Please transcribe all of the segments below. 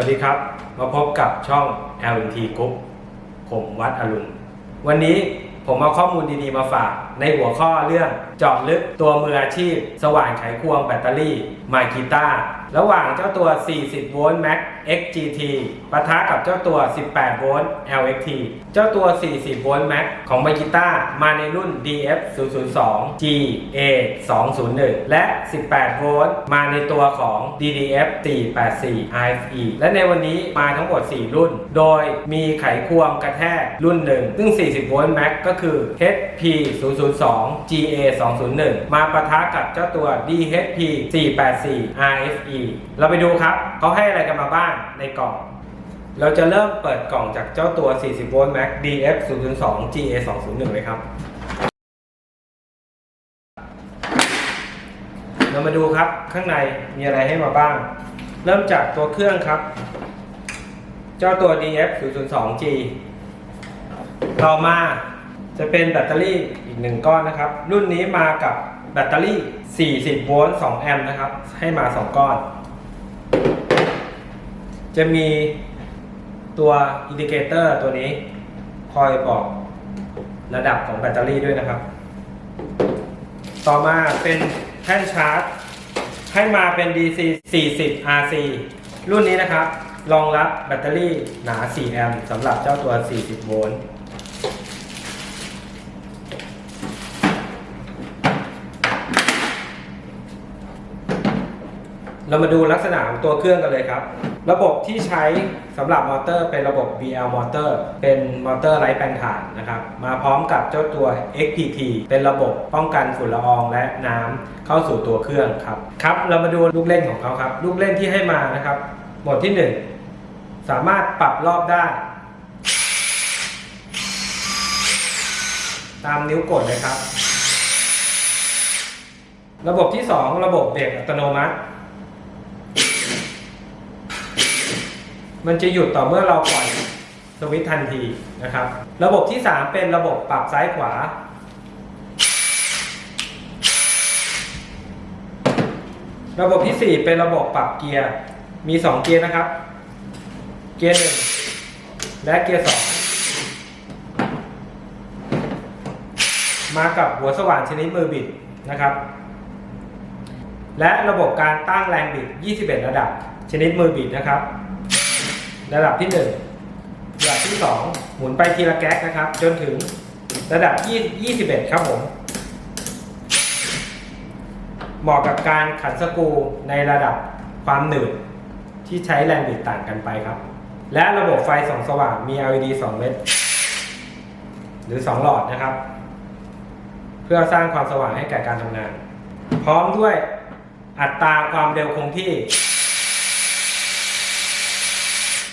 สวัสดีครับ มาพบกับช่อง LNT Group ผมวัดอรุณ วันนี้ผมเอาข้อมูลดีๆมาฝาก ในหัวข้อเรื่องเจาะลึกตัวมืออาชีพ สว่านไขควงแบตเตอรี่ มากีตาระหว่างเจ้าตัว 40 โวลต์แม็ก XGT ปะทะกับเจ้าตัว 18 โวลต์ LXT เจ้าตัว 40 โวลต์ Max ของมากีตามาในรุ่น DF 002 GA 201และ 18 โวลต์ มาในตัวของ DDF 484 RFE และในวันนี้มาทั้งหมด 4 รุ่น โดยมีไขควงกระแทกรุ่นหนึ่ง ซึ่ง 40 โวลต์ Max ก็คือ HP 002 GA 201มาปะทะกับเจ้าตัว DHP 484 RFE เราไปดูครับเขาให้อะไรกันมาบ้างในกล่อง เราจะเริ่มเปิดกล่องจากเจ้าตัว 40โวลต์ Max DF 002 GA 201เลยครับ เรามาดูครับข้างในมีอะไรให้มาบ้าง เริ่มจากตัวเครื่องครับ เจ้าตัว DF 002G ต่อมาจะเป็นแบตเตอรี่อีกหนึ่งก้อนนะครับ รุ่นนี้มากับแบตเตอรี่ 40 โวลต์ 2 แอมป์นะครับ ให้มา 2 ก้อน จะมีตัวอินดิเคเตอร์ตัวนี้คอยบอกระดับของแบตเตอรี่ด้วยนะครับ ต่อมาเป็นแท่นชาร์จ ให้มาเป็น DC 40 RC รุ่นนี้นะครับ รองรับแบตเตอรี่หนา 4 แอมป์สำหรับเจ้าตัว 40 โวลต์ เรามาดูลักษณะของตัวเครื่องกันเลยครับ ระบบที่ใช้สำหรับมอเตอร์เป็นระบบ BL มอเตอร์เป็นมอเตอร์ไร้แปลงถ่านนะครับมาพร้อมกับเจ้าตัว XPT เป็นระบบป้องกันฝุ่นละอองและน้ำเข้าสู่ตัวเครื่องครับครับ เรามาดูลูกเล่นของเขาครับ ลูกเล่นที่ให้มานะครับหมดที่ 1 สามารถปรับรอบได้ ตามนิ้วกดเลยครับ ระบบที่ 2 ระบบเบรกอัตโนมัติ มันจะหยุดต่อเมื่อเราปล่อยสวิตช์ทันทีนะครับ ระบบที่ 3 เป็นระบบปรับซ้ายขวา ระบบที่ 4 เป็นระบบปรับเกียร์ มี 2 เกียร์นะครับ เกียร์1และเกียร์2มากับหัวสว่านชนิดมือบิดนะครับ และระบบการตั้งแรงบิด 21 ระดับชนิดมือบิดนะครับ ระดับที่ 1 ระดับที่ 2 หมุนไปทีละแก๊กนะครับ จนถึงระดับ 21 ครับผมเหมาะกับการขันสกูในระดับความหนืดที่ใช้แรงบิดต่างกันไปครับ และระบบไฟส่องสว่างมี LED 2 เม็ดหรือ 2 หลอดนะครับ เพื่อสร้างความสว่างให้แก่การทำงาน พร้อมด้วยอัตราความเร็วคงที่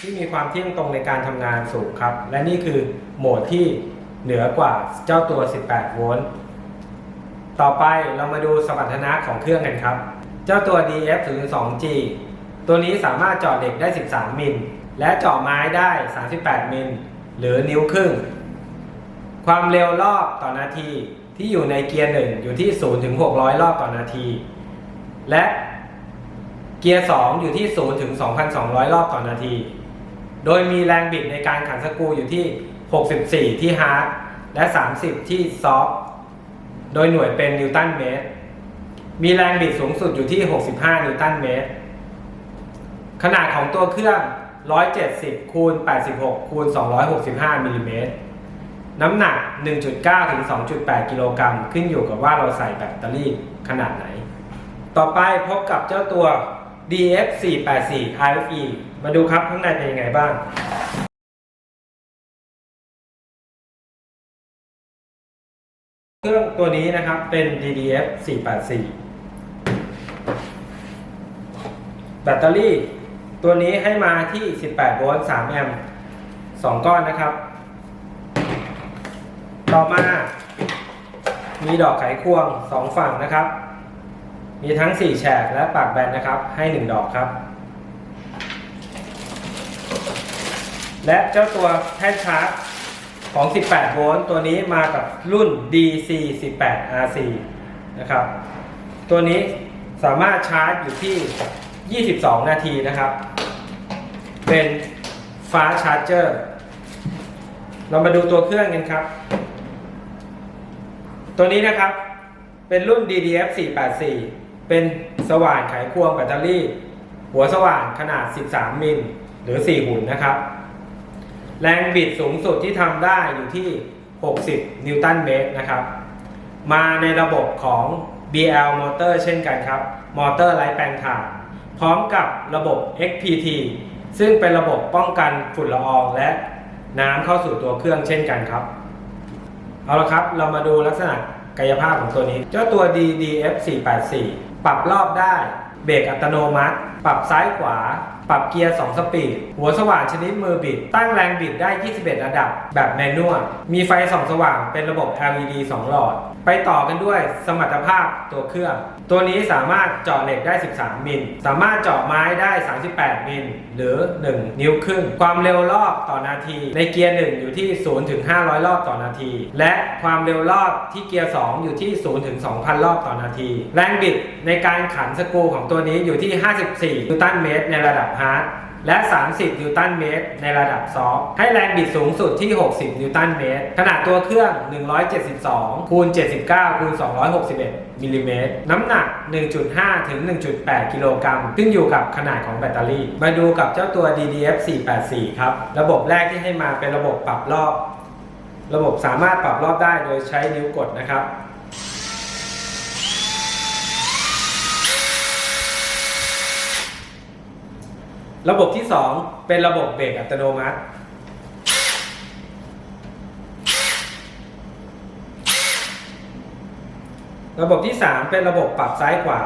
ที่มีความเที่ยงตรงในการทำงานสูงครับ และนี่คือโหมดที่เหนือกว่าเจ้าตัว 18 โวลต์ ต่อไปเรามาดูสมรรถนะของเครื่องกันครับ เจ้าตัว DF 0 2G ตัวนี้สามารถเจาะเหล็กได้ 13 มิล และเจาะไม้ได้ 38 มิล หรือนิ้วครึ่ง ความเร็วรอบต่อนาทีที่อยู่ในเกียร์ 1 อยู่ที่ 0 ถึง 600 รอบต่อนาที และเกียร์ 2 อยู่ที่ 0 ถึง 2,200 รอบต่อนาที โดยมีแรงบิดในการขันสกรูอยู่ที่ 64 ที่ฮาร์ดและ 30 ที่ซอฟต์โดยหน่วยเป็นนิวตันเมตร มีแรงบิดสูงสุดอยู่ที่ 65 นิวตันเมตร ขนาดของตัวเครื่อง 170 คูณ 86 คูณ 265 มิลลิเมตร น้ำหนัก 1.9 ถึง 2.8 กิโลกรัม ขึ้นอยู่กับว่าเราใส่แบตเตอรี่ขนาดไหน ต่อไปพบกับเจ้าตัว DF 484 RFE มาดูครับข้างในเป็นยังไงบ้างเครื่องตัวนี้นะครับเป็น DDF 484 แบตเตอรี่ตัวนี้ให้มาที่ 18 โวลต์ 3 แอมป์ 2 ก้อนนะครับ ต่อมา มีดอกไขควง 2 ฝั่งนะครับ มีทั้ง 4 แฉกและปากแบนนะครับ ให้ 1 ดอกครับ และเจ้าตัวแท่นชาร์จของ 18 โวลต์ตัวนี้มากับรุ่น DC 18 RC นะครับ ตัวนี้สามารถชาร์จอยู่ที่ 22 นาทีนะครับ เป็น fast charger เรามาดูตัวเครื่องกันครับ ตัวนี้นะครับเป็นรุ่น DDF 484 เป็นสว่านไขควงแบตเตอรี่ หัวสว่านขนาด 13 มิล หรือ 4 หุ่นนะครับ แรงบิดสูงสุดที่ทำได้อยู่ที่ 60 นิวตันเมตรนะครับ มาในระบบของ BL Motor เช่นกันครับ มอเตอร์ไร้แปลงถ่านพร้อมกับระบบ XPT ซึ่งเป็นระบบป้องกันฝุ่นละอองและน้ำเข้าสู่ตัวเครื่องเช่นกันครับ เอาละครับ เรามาดูลักษณะกายภาพของตัวนี้ เจ้าตัว DDF 484ปรับรอบได้ เบรกอัตโนมัติ ปรับซ้ายขวา ปรับเกียร์ 2 สปีด หัวสว่างชนิดมือบิด ตั้งแรงบิดได้ 21 ระดับ แบบแมนนวล มีไฟส่องสว่างเป็นระบบ LED 2 หลอด ไปต่อกันด้วยสมรรถภาพตัวเครื่อง ตัวนี้สามารถเจาะเหล็กได้ 13 มิล สามารถเจาะไม้ได้ 38 มิล หรือ 1 นิ้วครึ่ง ความเร็วรอบต่อนาที ในเกียร์ 1 อยู่ที่ 0 ถึง 500 รอบต่อนาที และความเร็วรอบที่เกียร์ 2 อยู่ที่ 0 ถึง 2,000 รอบต่อนาที แรงบิดในการขันสกรูของตัวนี้อยู่ที่ 54 นิวตันเมตรในระดับฮาร์ด และ 30 นิวตันเมตร ในระดับซอฟให้แรงบิดสูงสุดที่ 60 นิวตันเมตร ขนาดตัวเครื่อง 172 คูณ 79 คูณ 261 มิลลิเมตร น้ำหนัก 1.5 ถึง 1.8 กิโลกรัม ขึ้นอยู่กับขนาดของแบตเตอรี่ มาดูกับเจ้าตัว DDF 484 ครับ ระบบแรกที่ให้มาเป็นระบบปรับรอบ ระบบสามารถปรับรอบได้โดยใช้นิ้วกดนะครับ ระบบที่ 2 เป็นระบบเบรกอัตโนมัติ ระบบที่ 3 เป็นระบบปรับซ้ายขวา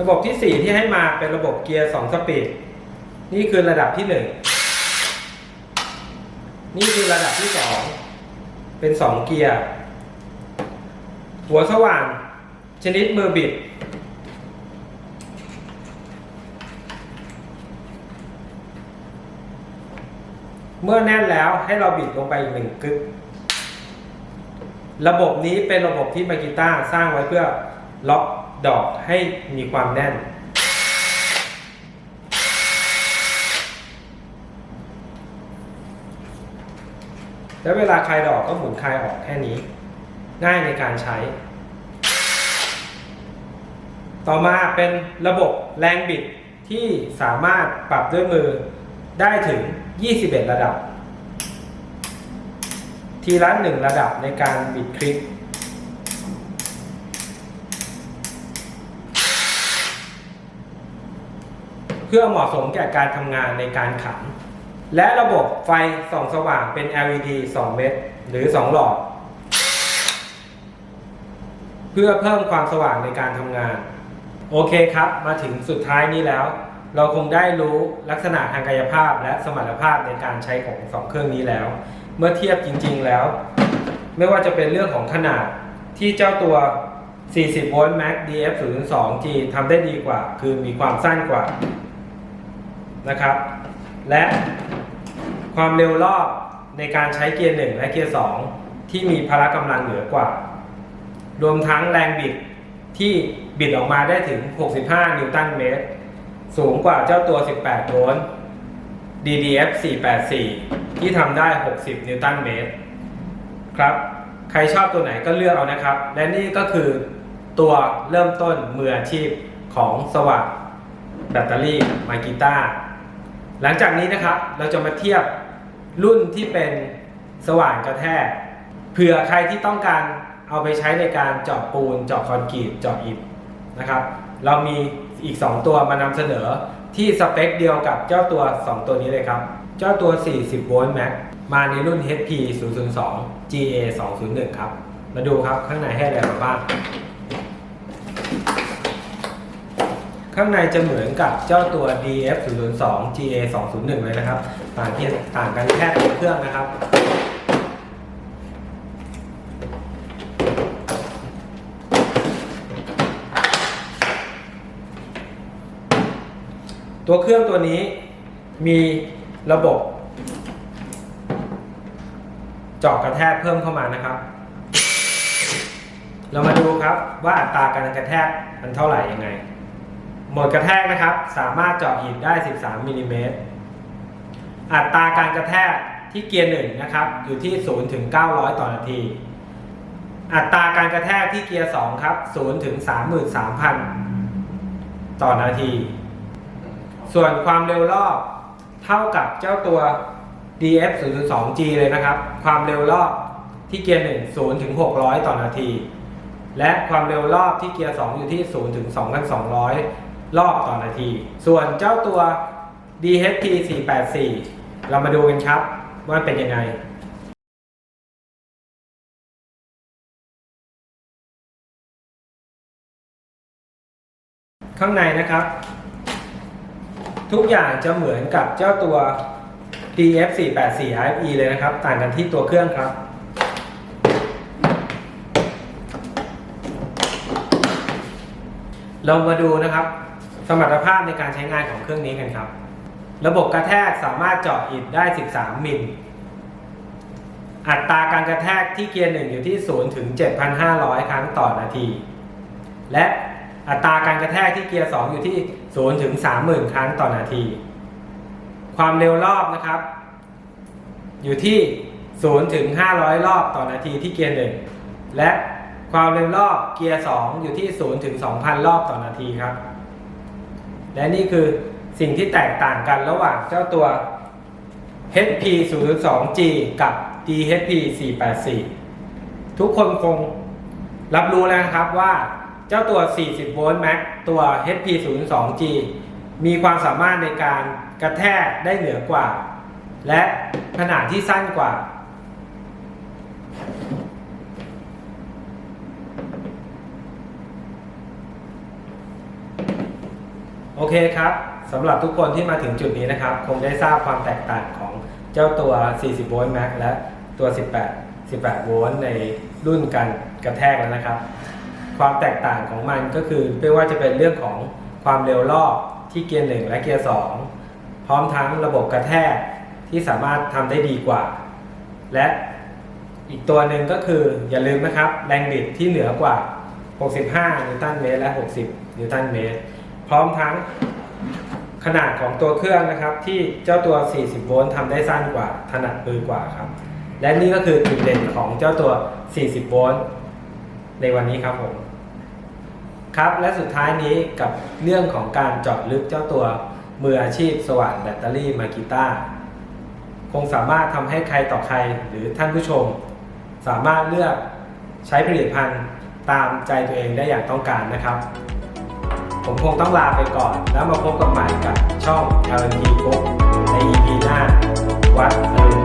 ระบบที่ 4 ที่ให้มาเป็นระบบเกียร์ 2 สปีด นี่คือระดับที่ 1 นี่คือระดับที่ 2 เป็น 2 เกียร์ หัวสว่าน ชนิดมือบิด เมื่อแน่นแล้วให้เราบิดลงไปอีกหนึ่งกึก ระบบนี้เป็นระบบที่มากิต้าสร้างไว้เพื่อล็อกดอกให้มีความแน่น แล้วเวลาคลายดอกก็หมุนคลายออกแค่นี้ ง่ายในการใช้ ต่อมาเป็นระบบแรงบิดที่สามารถปรับด้วยมือได้ถึง 21 ระดับ ทีละหนึ่งระดับในการบิดคลิก เพื่อเหมาะสมแก่การทำงานในการขัน และระบบไฟส่องสว่างเป็น LED 2 เม็ดหรือ 2 หลอด เพื่อเพิ่มความสว่างในการทำงาน โอเคครับ มาถึงสุดท้ายนี้แล้ว เราคงได้รู้ลักษณะทางกายภาพและสมรรถภาพในการใช้ของสองเครื่องนี้แล้ว เมื่อเทียบจริง ๆแล้ว ไม่ว่าจะเป็นเรื่องของขนาดที่เจ้าตัว 40 โวลต์ Max DF 0 2 G ทำได้ดีกว่า คือมีความสั้นกว่านะครับ และความเร็วรอบในการใช้เกียร์ 1 และเกียร์ 2 ที่มีพละกำลังเหนือกว่า รวมทั้งแรงบิดที่บิดออกมาได้ถึง 65 นิวตันเมตร สูงกว่าเจ้าตัว 18 โวลต์ DDF 484 ที่ทำได้ 60 นิวตันเมตร ครับ ใครชอบตัวไหนก็เลือกเอานะครับ และนี่ก็คือตัวเริ่มต้นมืออาชีพของสวัสด์แบตเตอรี่ไมกิต้า หลังจากนี้นะครับ เราจะมาเทียบรุ่นที่เป็นสว่านกระแทกเผื่อใครที่ต้องการ เอาไปใช้ในการเจาะปูนเจาะคอนกรีตเจาะอิฐนะครับ เรามีอีก 2 ตัวมานำเสนอที่สเปคเดียวกับเจ้าตัว 2 ตัวนี้เลยครับ เจ้าตัว 40 โวลต์ Max มาในรุ่น HP 002 GA 201ครับ มาดูครับข้างในให้อะไรมาบ้าง ข้างในจะเหมือนกับเจ้าตัว DF 002 GA 201เลยนะครับ ต่างเพียงต่างกันแค่ตัวเครื่องนะครับ ตัวเครื่องตัวนี้มีระบบเจาะกระแทกเพิ่มเข้ามานะครับ เรามาดูครับว่าอัตราการกระแทกมันเท่าไหร่ยังไง หมดกระแทกนะครับ สามารถเจาะหินได้ 13มิลลิเมตร อัตราการกระแทกที่เกียร์หนึ่งนะครับ อยู่ที่ 0 ถึง 900 ต่อนาที อัตราการกระแทกที่เกียร์2ครับ 0 ถึง 33,000 ต่อนาที ส่วนความเร็วรอบเท่ากับเจ้าตัว DF 0 2 G เลยนะครับ ความเร็วรอบที่เกียร์ 1 0ถึง600 ต่อนาที และความเร็วรอบที่เกียร์ 2 อยู่ที่ 0 ถึง 2,200 รอบต่อนาที ส่วนเจ้าตัว DHT 484 เรามาดูกันครับว่าเป็นยังไงข้างในนะครับ ทุกอย่างจะเหมือนกับเจ้าตัว DF 484 IFE เลยนะครับ ต่างกันที่ตัวเครื่องครับ เรามาดูนะครับ สมรรถภาพในการใช้งานของเครื่องนี้กันครับ ระบบกระแทกสามารถเจาะอิฐได้ 13 มิล อัตราการกระแทกที่เกียร์หนึ่งอยู่ที่ 0 ถึง 7,500 ครั้งต่อนาที และ อัตราการกระแทกที่เกียร์ 2 อยู่ที่ 0 ถึง 30,000 ครั้งต่อนาที ความเร็วรอบนะครับ อยู่ที่ 0 ถึง 500 รอบต่อนาทีที่เกียร์หนึ่งและความเร็วรอบเกียร์ 2 อยู่ที่ 0 ถึง 2,000 รอบต่อนาทีครับ และนี่คือสิ่งที่แตกต่างกันระหว่างเจ้าตัว HP 0.2G กับ DHP 484 ทุกคนคงรับรู้แล้วครับว่า เจ้าตัว 40 โวลต์แม็กตัว HP 0.2G มีความสามารถในการกระแทกได้เหนือกว่า และขนาดที่สั้นกว่า โอเคครับสำหรับทุกคนที่มาถึงจุดนี้นะครับ คงได้ทราบความแตกต่างของเจ้าตัว 40 โวลต์แม็กและตัว 18 18 โวลต์ในรุ่นการกระแทกแล้วนะครับ ความแตกต่างของมันก็คือไม่ว่าจะเป็นเรื่องของความเร็วรอบที่เกียร์1และเกียร์2พร้อมทั้งระบบกระแทกที่สามารถทำได้ดีกว่า และอีกตัวหนึ่งก็คืออย่าลืมนะครับ แรงบิดที่เหนือกว่า 65 นิวตันเมตรและ 60 นิวตันเมตร พร้อมทั้งขนาดของตัวเครื่องนะครับ ที่เจ้าตัว 40 โวลต์ทำได้สั้นกว่า ถนัดมือกว่าครับ และนี่ก็คือจุดเด่นของเจ้าตัว 40 โวลต์ในวันนี้ครับผม ครับและสุดท้ายนี้กับเรื่องของการเจาะลึกเจ้าตัวมืออาชีพสว่านแบตเตอรี่มากิต้าคงสามารถทำให้ใครต่อใครหรือท่านผู้ชม สามารถเลือกใช้ผลิตภัณฑ์ตามใจตัวเองได้อย่างต้องการนะครับ ผมคงต้องลาไปก่อน แล้วมาพบกันใหม่กับช่อง LNT ปุ๊ใน EP หน้า วัดอรุณ